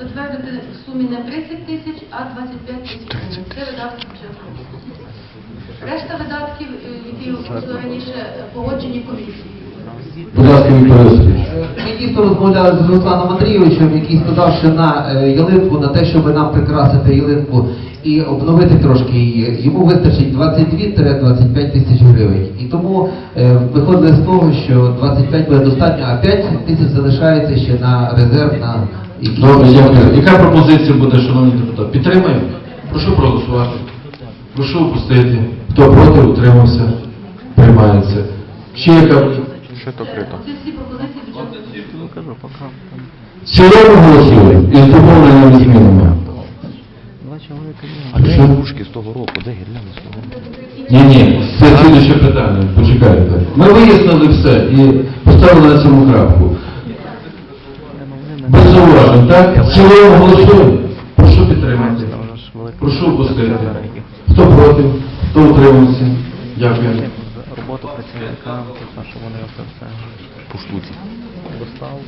затвердити в сумі не 30 тисяч, а 25 тисяч гривень. Це видатки бюджету. Решта видатків, е, які оголосили раніше, е, погоджені комісією. Будь ласка, Ми дійсно розмовляли з Русланом Андрійовичем, який сказав, що на е, ялинку, на те, щоб нам прикрасити ялинку і обновити трошки її, йому вистачить 22-25 тисяч гривень. І тому виходили з того, що 25 буде достатньо, а 5 тисяч залишається ще на резерв на Добре, дякую. Яка пропозиція буде, шановні депутати? Підтримаємо? Прошу проголосувати. Прошу опустити. Хто проти, утримався. Приймається. Ще яка? Що то крито? Ну цілому голосуємо із доповненими змінами. А де ігрушки з того року? Де гірлянди з того року? Ні, ні, це слідуще питання. Почекайте. Ми вияснили все і поставили на цьому крапку. Не, ну, вони не- Без так? В цілому голосуємо. Прошу підтримати. Прошу поставити. Хто проти? Хто утримується. Дякую. Роботу працівника, це що вони все по штуці. Доставку.